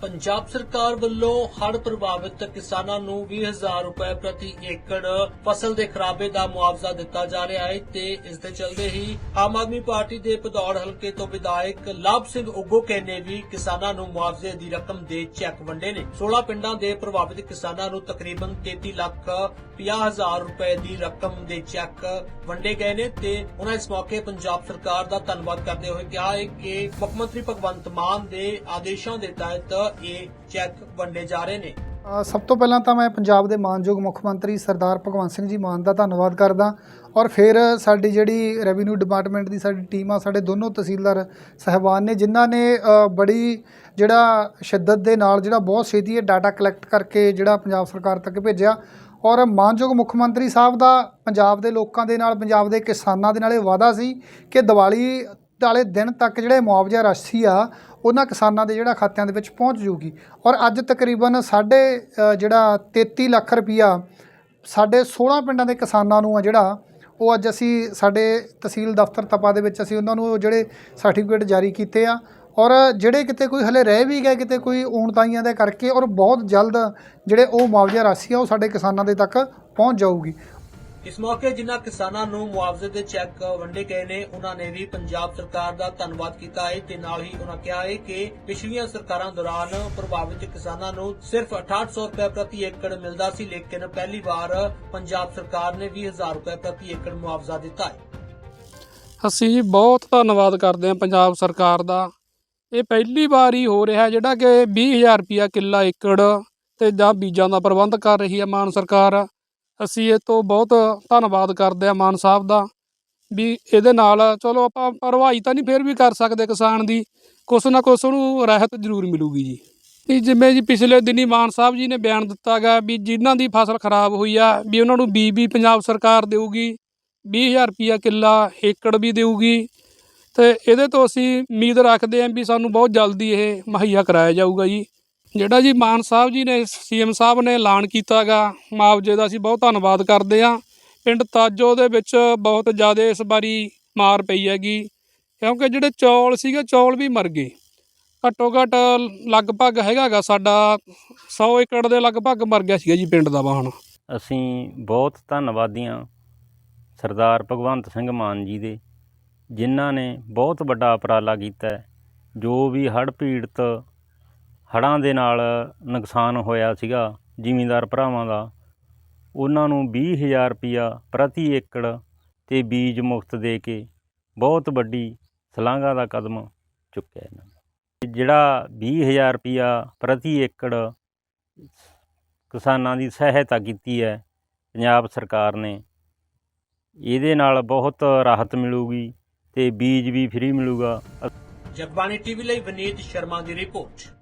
ਪੰਜਾਬ ਸਰਕਾਰ ਵੱਲੋਂ ਹੜ੍ਹ ਪ੍ਰਭਾਵਿਤ ਕਿਸਾਨਾਂ ਨੂੰ 20000 ਰੁਪਏ ਪ੍ਰਤੀ ਏਕੜ ਫਸਲ ਦੇ ਖਰਾਬੇ ਦਾ ਮੁਆਵਜ਼ਾ ਦਿੱਤਾ ਜਾ ਰਿਹਾ ਹੈ ਤੇ ਇਸ ਦੇ ਚਲਦੇ ਹੀ ਆਮ ਆਦਮੀ ਪਾਰਟੀ ਦੇ ਭਦੌੜ ਹਲਕੇ ਤੋਂ ਵਿਧਾਇਕ ਲਾਭ ਸਿੰਘ ਉਗੋਕੇ ਨੇ ਵੀ ਕਿਸਾਨਾਂ ਨੂੰ ਮੁਆਵਜ਼ੇ ਦੀ ਰਕਮ ਦੇ ਚੈੱਕ ਵੰਡੇ ਨੇ। 16 ਪਿੰਡਾਂ ਦੇ ਪ੍ਰਭਾਵਿਤ ਕਿਸਾਨਾਂ ਨੂੰ ਤਕਰੀਬਨ 33 ਲੱਖ 50000 ਰੁਪਏ ਦੀ ਰਕਮ ਦੇ ਚੈੱਕ ਵੰਡੇ ਗਏ ਨੇ ਤੇ ਉਹਨਾਂ ਇਸ ਮੌਕੇ ਪੰਜਾਬ ਸਰਕਾਰ ਦਾ ਧੰਨਵਾਦ ਕਰਦੇ ਹੋਏ ਕਿਹਾ ਹੈ ਕਿ ਮੁੱਖ ਮੰਤਰੀ ਭਗਵੰਤ ਮਾਨ ਦੇ ਆਦੇਸ਼ਾਂ ਦੇ ਤਹਿਤ ਇਹ ਚੈੱਕ ਵੰਡੇ ਜਾ ਰਹੇ ਨੇ। ਸਭ ਤੋਂ ਪਹਿਲਾਂ ਤਾਂ ਮੈਂ ਪੰਜਾਬ ਦੇ ਮਾਨਯੋਗ ਮੁੱਖ ਮੰਤਰੀ ਸਰਦਾਰ ਭਗਵੰਤ ਸਿੰਘ ਜੀ ਮਾਨ ਦਾ ਧੰਨਵਾਦ ਕਰਦਾ ਔਰ ਫਿਰ ਸਾਡੀ ਜਿਹੜੀ ਰੈਵਨਿਊ ਡਿਪਾਰਟਮੈਂਟ ਦੀ ਸਾਡੀ ਟੀਮ ਆ, ਸਾਡੇ ਦੋਨੋਂ ਤਹਿਸੀਲਦਾਰ ਸਹਿਬਾਨ ਨੇ, ਜਿਨ੍ਹਾਂ ਨੇ ਬੜੀ ਜਿਹੜਾ ਸ਼ਿੱਦਤ ਦੇ ਨਾਲ ਜਿਹੜਾ ਬਹੁਤ ਛੇਤੀ ਇਹ ਡਾਟਾ ਕਲੈਕਟ ਕਰਕੇ ਜਿਹੜਾ ਪੰਜਾਬ ਸਰਕਾਰ ਤੱਕ ਭੇਜਿਆ ਔਰ ਮਾਨਯੋਗ ਮੁੱਖ ਮੰਤਰੀ ਸਾਹਿਬ ਦਾ ਪੰਜਾਬ ਦੇ ਲੋਕਾਂ ਦੇ ਨਾਲ, ਪੰਜਾਬ ਦੇ ਕਿਸਾਨਾਂ ਦੇ ਨਾਲ ਇਹ ਵਾਅਦਾ ਸੀ ਕਿ ਦੀਵਾਲੀ ਵਾਲੇ ਦਿਨ ਤੱਕ ਜਿਹੜੇ ਮੁਆਵਜ਼ਾ ਰਾਸ਼ੀ ਆ, ਉਹਨਾਂ ਕਿਸਾਨਾਂ ਦੇ ਜਿਹੜਾ ਖਾਤਿਆਂ ਦੇ ਵਿੱਚ ਪਹੁੰਚ ਜੂਗੀ ਔਰ ਅੱਜ ਤਕਰੀਬਨ ਸਾਡੇ ਜਿਹੜਾ 33 ਲੱਖ ਰੁਪਈਆ ਸਾਡੇ 16 ਪਿੰਡਾਂ ਦੇ ਕਿਸਾਨਾਂ ਨੂੰ ਆ ਜਿਹੜਾ, ਉਹ ਅੱਜ ਅਸੀਂ ਸਾਡੇ ਤਹਿਸੀਲ ਦਫ਼ਤਰ ਤਪਾ ਦੇ ਵਿੱਚ ਅਸੀਂ ਉਹਨਾਂ ਨੂੰ ਉਹ ਜਿਹੜੇ ਸਰਟੀਫਿਕੇਟ ਜਾਰੀ ਕੀਤੇ ਆ। ਔਰ ਜਿਹੜੇ ਕਿਤੇ ਕੋਈ ਹਲੇ ਰਹਿ ਵੀ ਗਏ, ਕਿਤੇ ਕੋਈ ਊਣਤਾਈਆਂ ਦੇ ਕਰਕੇ, ਔਰ ਬਹੁਤ ਜਲਦ ਜਿਹੜੇ ਉਹ ਮੁਆਵਜ਼ਾ ਰਾਸ਼ੀ ਆ, ਉਹ ਸਾਡੇ ਕਿਸਾਨਾਂ ਦੇ ਤੱਕ ਪਹੁੰਚ ਜਾਊਗੀ। ਇਸ ਮੌਕੇ ਜਿਨ੍ਹਾਂ ਕਿਸਾਨਾਂ ਨੂੰ ਮੁਆਵਜ਼ੇ ਦੇ ਚੈੱਕ ਵੰਡੇ ਗਏ ਨੇ, ਉਹਨਾਂ ਨੇ ਵੀ ਪੰਜਾਬ ਸਰਕਾਰ ਦਾ ਧੰਨਵਾਦ ਕੀਤਾ ਹੈ ਤੇ ਨਾਲ ਹੀ ਉਹਨਾਂ ਕਿਹਾ ਹੈ ਕਿ ਪਿਛਲੀਆਂ ਸਰਕਾਰਾਂ ਦੌਰਾਨ ਪ੍ਰਭਾਵਿਤ ਕਿਸਾਨਾਂ ਨੂੰ ਸਿਰਫ 6800 ਰੁਪਏ ਪ੍ਰਤੀ ਏਕੜ ਮਿਲਦਾ ਸੀ, ਲੇਕਿਨ ਪਹਿਲੀ ਵਾਰ ਪੰਜਾਬ ਸਰਕਾਰ ਨੇ 20000 ਰੁਪਏ ਪ੍ਰਤੀ ਏਕੜ ਮੁਆਵਜ਼ਾ ਦਿੱਤਾ ਹੈ ਅਸੀਂ ਜੀ ਬਹੁਤ ਧੰਨਵਾਦ ਕਰਦੇ ਹਾਂ ਪੰਜਾਬ ਸਰਕਾਰ ਦਾ। ਇਹ ਪਹਿਲੀ ਵਾਰ ਹੀ ਹੋ ਰਿਹਾ ਜਿਹੜਾ ਕਿ 20000 ਰੁਪਿਆ ਕਿੱਲਾ ਏਕੜ ਤੇ ਜਾਂ ਬੀਜਾਂ ਦਾ ਪ੍ਰਬੰਧ ਕਰ ਰਹੀ ਹੈ ਮਾਨ ਸਰਕਾਰ। ਅਸੀਂ ਇਹ ਤੋਂ ਬਹੁਤ ਧੰਨਵਾਦ ਕਰਦੇ ਹਾਂ ਮਾਨ ਸਾਹਿਬ ਦਾ ਵੀ ਇਹਦੇ ਨਾਲ ਚਲੋ ਆਪਾਂ ਭਰਵਾਈ ਤਾਂ ਨਹੀਂ ਫਿਰ ਵੀ ਕਰ ਸਕਦੇ ਕਿਸਾਨ ਦੀ, ਕੁਛ ਨਾ ਕੁਛ ਉਹਨੂੰ ਰਾਹਤ ਜ਼ਰੂਰ ਮਿਲੂਗੀ ਜੀ। ਵੀ ਜਿਵੇਂ ਜੀ ਪਿਛਲੇ ਦਿਨੀ ਮਾਨ ਸਾਹਿਬ ਜੀ ਨੇ ਬਿਆਨ ਦਿੱਤਾ ਗਾ ਵੀ ਜਿਨ੍ਹਾਂ ਦੀ ਫਸਲ ਖਰਾਬ ਹੋਈ ਆ ਵੀ ਉਹਨਾਂ ਨੂੰ ਬੀ ਵੀ ਪੰਜਾਬ ਸਰਕਾਰ ਦੇਊਗੀ 20000 ਰੁਪਿਆ ਕਿੱਲਾ ਏਕੜ ਵੀ ਦੇਊਗੀ। ਤੇ ਇਹਦੇ ਤੋਂ ਅਸੀਂ ਉਮੀਦ ਰੱਖਦੇ ਹਾਂ ਵੀ ਸਾਨੂੰ ਬਹੁਤ ਜਲਦੀ ਇਹ ਮੁਹੱਈਆ ਕਰਾਇਆ ਜਾਊਗਾ ਜੀ। ਜਿਹੜਾ ਜੀ ਮਾਨ ਸਾਹਿਬ ਜੀ ਨੇ, ਸੀਐਮ ਸਾਹਿਬ ਨੇ ਐਲਾਨ ਕੀਤਾਗਾ, ਮੁਆਵਜ਼ੇ ਦਾ ਅਸੀਂ ਬਹੁਤ ਧੰਨਵਾਦ ਕਰਦੇ ਹਾਂ। ਪਿੰਡ ਤਾਜੋ ਦੇ ਵਿੱਚ ਬਹੁਤ ਜ਼ਿਆਦਾ ਇਸ ਵਾਰੀ ਮਾਰ ਪਈ ਹੈਗੀ, ਕਿਉਂਕਿ ਜਿਹੜੇ ਚੌਲ ਸੀਗੇ, ਚੌਲ ਵੀ ਮਰ ਗਏ। ਘੱਟੋ ਘੱਟ ਲਗਭਗ ਹੈਗਾਗਾ ਸਾਡਾ 100 ਏਕੜ ਦੇ ਲਗਭਗ ਮਰ ਗਿਆ ਸੀਗਾ ਜੀ ਪਿੰਡ ਦਾ ਵਾਹਣ। ਅਸੀਂ ਬਹੁਤ ਧੰਨਵਾਦੀ ਹਾਂ ਸਰਦਾਰ ਭਗਵੰਤ ਸਿੰਘ ਮਾਨ ਜੀ ਦੇ, ਜਿਨ੍ਹਾਂ ਨੇ ਬਹੁਤ ਵੱਡਾ ਉਪਰਾਲਾ ਕੀਤਾ ਜੋ ਵੀ ਹੜ੍ਹ ਪੀੜਤ ਹੜ੍ਹਾਂ ਦੇ ਨਾਲ ਨੁਕਸਾਨ ਹੋਇਆ ਸੀਗਾ ਜ਼ਿਮੀਂਦਾਰ ਭਰਾਵਾਂ ਦਾ। ਉਹਨਾਂ ਨੂੰ ਵੀਹ ਹਜ਼ਾਰ ਰੁਪਈਆ ਪ੍ਰਤੀ ਏਕੜ ਤੇ ਬੀਜ ਮੁਫਤ ਦੇ ਕੇ ਬਹੁਤ ਵੱਡੀ ਸ਼ਲਾਘਾ ਦਾ ਕਦਮ ਚੁੱਕਿਆ ਇਹਨਾਂ ਨੇ। ਤੇ ਜਿਹੜਾ 20000 ਰੁਪਿਆ ਪ੍ਰਤੀ ਏਕੜ ਕਿਸਾਨਾਂ ਦੀ ਸਹਾਇਤਾ ਕੀਤੀ ਹੈ, ਪੰਜਾਬ ਸਰਕਾਰ ਨੇ, ਇਹਦੇ ਨਾਲ ਬਹੁਤ ਰਾਹਤ ਮਿਲੂਗੀ ਤੇ ਬੀਜ ਵੀ ਫ੍ਰੀ ਮਿਲੂਗਾ। ਜਗਬਾਣੀ ਟੀਵੀ ਲਈ ਵਿਨੀਤ ਸ਼ਰਮਾ ਦੀ ਰਿਪੋਰਟ।